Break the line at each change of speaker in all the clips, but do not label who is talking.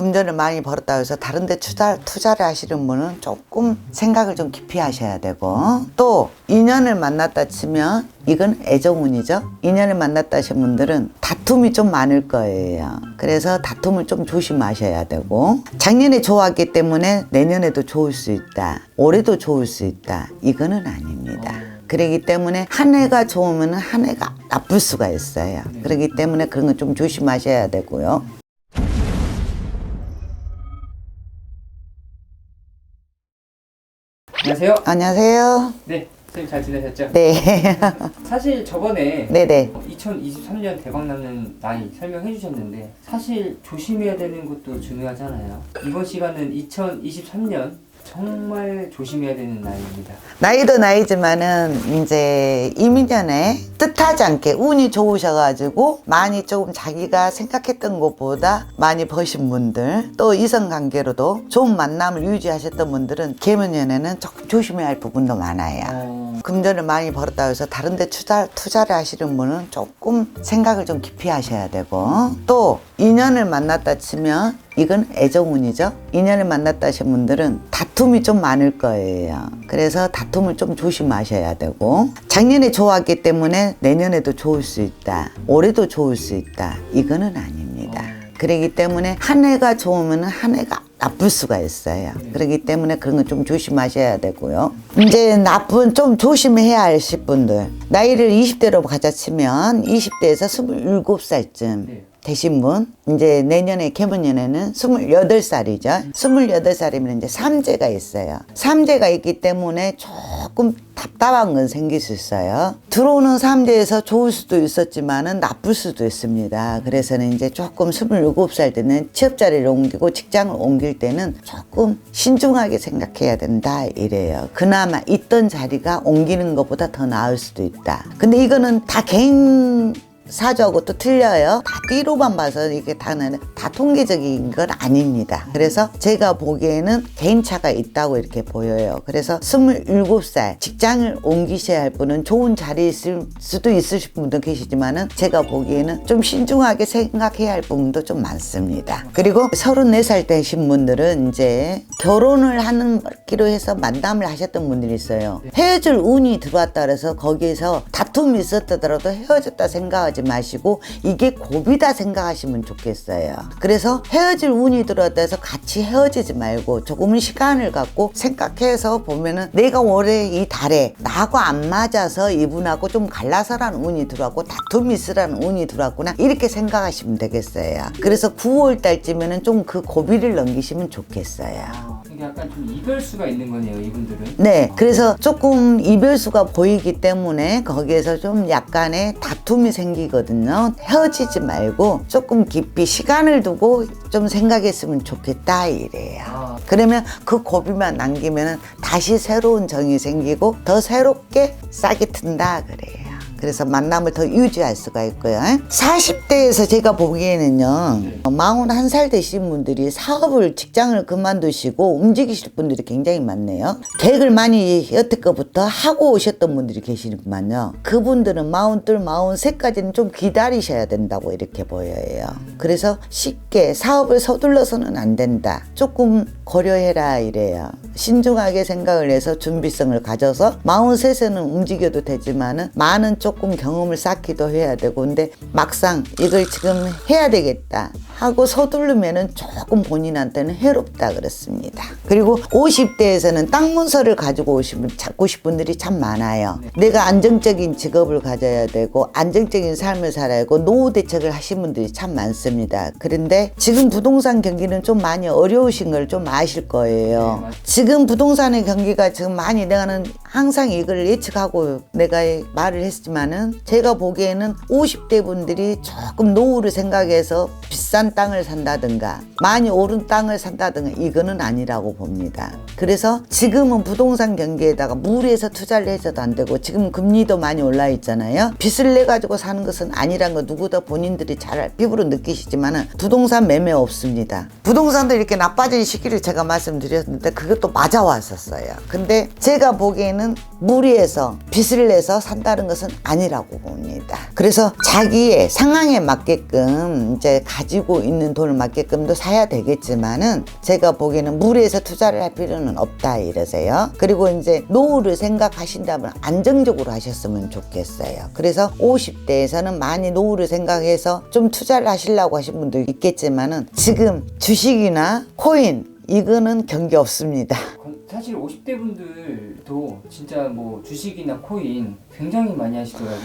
금전을 많이 벌었다 해서 다른 데 투자, 투자를 하시는 분은 조금 생각을 좀 깊이 하셔야 되고 또 인연을 만났다 치면 이건 애정운이죠. 인연을 만났다 하신 분들은 다툼이 좀 많을 거예요. 그래서 다툼을 좀 조심하셔야 되고 작년에 좋았기 때문에 내년에도 좋을 수 있다. 올해도 좋을 수 있다. 이거는 아닙니다. 그러기 때문에 한 해가 좋으면 한 해가 나쁠 수가 있어요. 그렇기 때문에 그런 건좀 조심하셔야 되고요.
안녕하세요.
안녕하세요.
네, 선생님 잘 지내셨죠?
네.
사실 저번에
네네.
2023년 대박 나는 나이 설명해 주셨는데 사실 조심해야 되는 것도 중요하잖아요. 이번 시간은 2023년 정말 조심해야 되는 나이입니다.
나이도 나이지만은 이제 이민년에 뜻하지 않게 운이 좋으셔가지고 많이 조금 자기가 생각했던 것보다 많이 버신 분들 또 이성 관계로도 좋은 만남을 유지하셨던 분들은 개면년에는 조금 조심해야 할 부분도 많아요.
어,
금전을 많이 벌었다 해서 다른 데 투자, 투자를 하시는 분은 조금 생각을 좀 깊이 하셔야 되고 또 인연을 만났다 치면 이건 애정운이죠. 인연을 만났다 하신 분들은 다툼이 좀 많을 거예요. 그래서 다툼을 좀 조심하셔야 되고 작년에 좋았기 때문에 내년에도 좋을 수 있다. 올해도 좋을 수 있다. 이거는 아닙니다. 그러기 때문에 한 해가 좋으면 한 해가 나쁠 수가 있어요. 그렇기 때문에 그런 건 좀 조심하셔야 되고요. 이제 나쁜 좀 조심해야 하실 분들 나이를 20대로 가자 치면 20대에서 27살쯤
네.
되신 분 이제 내년에 개문년에는 28살이죠. 28살이면 이제 삼재가 있어요. 삼재가 있기 때문에 조금 답답한 건 생길 수 있어요. 들어오는 삼재에서 좋을 수도 있었지만은 나쁠 수도 있습니다. 그래서는 이제 조금 27살 때는 취업 자리를 옮기고 직장을 옮길 때는 조금 신중하게 생각해야 된다 이래요. 그나마 있던 자리가 옮기는 것보다 더 나을 수도 있다. 근데 이거는 다 개인 사주하고 또 틀려요. 다 띠로만 봐서 이게 다는 다 통계적인 건 아닙니다. 그래서 제가 보기에는 개인차가 있다고 이렇게 보여요. 그래서 27살 직장을 옮기셔야 할 분은 좋은 자리에 있을 수도 있으실 분도 계시지만은 제가 보기에는 좀 신중하게 생각해야 할 부분도 좀 많습니다. 그리고 34살 되신 분들은 이제 결혼을 하는 기로 해서 만남을 하셨던 분들이 있어요. 헤어질 운이 들어왔다 그래서 거기에서 다툼이 있었더라도 헤어졌다 생각하지 마시고 이게 고비다 생각하시면 좋겠어요. 그래서 헤어질 운이 들어왔다 해서 같이 헤어지지 말고 조금은 시간을 갖고 생각해서 보면은 내가 올해 이 달에 나하고 안 맞아서 이분하고 좀 갈라서라는 운이 들어왔고 다툼이 있으라는 운이 들어왔구나 이렇게 생각하시면 되겠어요. 그래서 9월 달쯤에는 좀 그 고비를 넘기시면 좋겠어요.
약간 좀 이별수가 있는 거네요, 이분들은.
네, 그래서 조금 이별수가 보이기 때문에 거기에서 좀 약간의 다툼이 생기거든요. 헤어지지 말고 조금 깊이 시간을 두고 좀 생각했으면 좋겠다 이래요.
아,
그러면 그 고비만 남기면 다시 새로운 정이 생기고 더 새롭게 싹이 튼다 그래요. 그래서 만남을 더 유지할 수가 있고요. 40대에서 제가 보기에는요, 41살 되신 분들이 사업을, 직장을 그만두시고 움직이실 분들이 굉장히 많네요. 계획을 많이 여태껏부터 하고 오셨던 분들이 계시지만요. 그분들은 42, 43까지는 좀 기다리셔야 된다고 이렇게 보여요. 그래서 쉽게 사업을 서둘러서는 안 된다. 조금 고려해라 이래요. 신중하게 생각을 해서 준비성을 가져서 43세는 움직여도 되지만은 많은 조금 경험을 쌓기도 해야 되고 근데 막상 이걸 지금 해야 되겠다 하고 서두르면은 조금 본인한테는 해롭다 그렇습니다. 그리고 50대에서는 땅 문서를 가지고 오시면 찾고 싶은 분들이 참 많아요. 내가 안정적인 직업을 가져야 되고 안정적인 삶을 살아야 하고 노후 대책을 하신 분들이 참 많습니다. 그런데 지금 부동산 경기는 좀 많이 어려우신 걸 좀 아실
네,
거예요.
맞아요.
지금 부동산의 경기가 지금 많이 내가는 항상 이걸 예측하고 내가 말을 했지만은 제가 보기에는 50대 분들이 조금 노후를 생각해서 비싼 땅을 산다든가 많이 오른 땅을 산다든가 이거는 아니라고 봅니다. 그래서 지금은 부동산 경기에다가 무리해서 투자를 해서도 안 되고 지금 금리도 많이 올라 있잖아요. 빚을 내 가지고 사는 것은 아니란 거 누구도 본인들이 잘 피부로 느끼시지만은 부동산 매매 없습니다. 부동산도 이렇게 나빠진 시기를 제가 말씀드렸는데 그것도 맞아왔었어요. 근데 제가 보기에는 보기에는 무리해서 빚을 내서 산다는 것은 아니라고 봅니다. 그래서 자기의 상황에 맞게끔 이제 가지고 있는 돈을 맞게끔도 사야 되겠지만은 제가 보기에는 무리해서 투자를 할 필요는 없다 이러세요. 그리고 이제 노후를 생각하신다면 안정적으로 하셨으면 좋겠어요. 그래서 50대에서는 많이 노후를 생각해서 좀 투자를 하시려고 하신 분도 있겠지만은 지금 주식이나 코인 이거는 경계 없습니다.
건- 사실 50대 분들도 진짜 뭐 주식이나 코인 굉장히 많이 하시더라고요.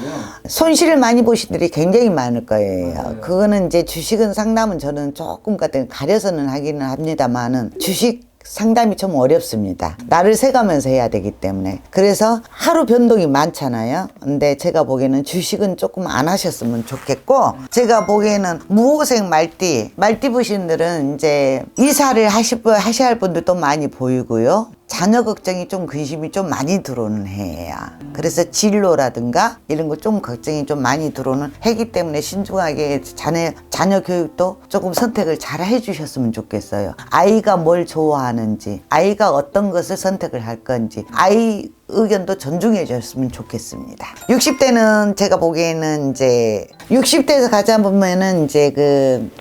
손실을 많이 보신 분들이 굉장히 많을 거예요.
맞아요.
그거는 이제 주식은 상담은 저는 조금 같은 가려서는 하기는 합니다만은 주식 상담이 좀 어렵습니다. 나를 세가면서 해야 되기 때문에. 그래서 하루 변동이 많잖아요. 근데 제가 보기에는 주식은 조금 안 하셨으면 좋겠고, 제가 보기에는 무호생 말띠, 말띠 부신들은 이제 이사를 하실, 분- 하셔야 할 분들도 많이 보이고요. 자녀 걱정이 좀 근심이 좀 많이 들어오는 해예요. 그래서 진로라든가 이런 거 좀 걱정이 좀 많이 들어오는 해기 때문에 신중하게 자녀, 자녀 교육도 조금 선택을 잘 해주셨으면 좋겠어요. 아이가 뭘 좋아하는지, 아이가 어떤 것을 선택을 할 건지, 아이 의견도 존중해 줬으면 좋겠습니다. 60대는 제가 보기에는 이제 60대에서 가자 보면은 이제 그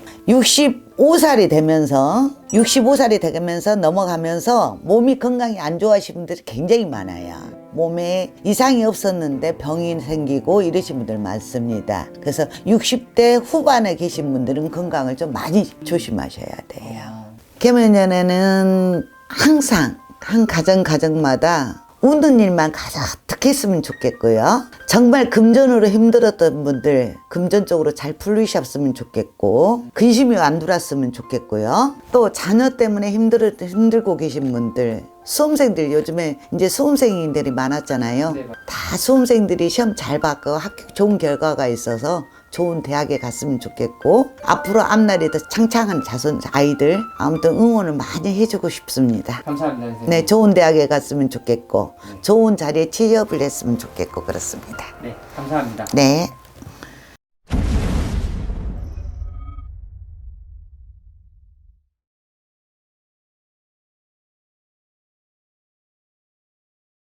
65살이 되면서 65살이 되면서 넘어가면서 몸이 건강이 안 좋아하시는 분들이 굉장히 많아요. 몸에 이상이 없었는데 병이 생기고 이러신 분들 많습니다. 그래서 60대 후반에 계신 분들은 건강을 좀 많이 조심하셔야 돼요. 개면연에는 항상 한 가정 가정마다 웃는 일만 가득 했으면 좋겠고요. 정말 금전으로 힘들었던 분들 금전 쪽으로 잘 풀리셨으면 좋겠고 근심이 안 들었으면 좋겠고요. 또 자녀 때문에 힘들 힘들고 계신 분들 수험생들 요즘에 이제 수험생들이 많았잖아요.
네, 맞-
다 수험생들이 시험 잘 받고 학교 좋은 결과가 있어서 좋은 대학에 갔으면 좋겠고 앞으로 앞날이 더 창창한 자손 아이들 아무튼 응원을 많이 해주고 싶습니다.
감사합니다. 선생님.
네, 좋은 대학에 갔으면 좋겠고 좋은 자리에 취업을 했으면 좋겠고 그렇습니다.
네, 감사합니다.
네.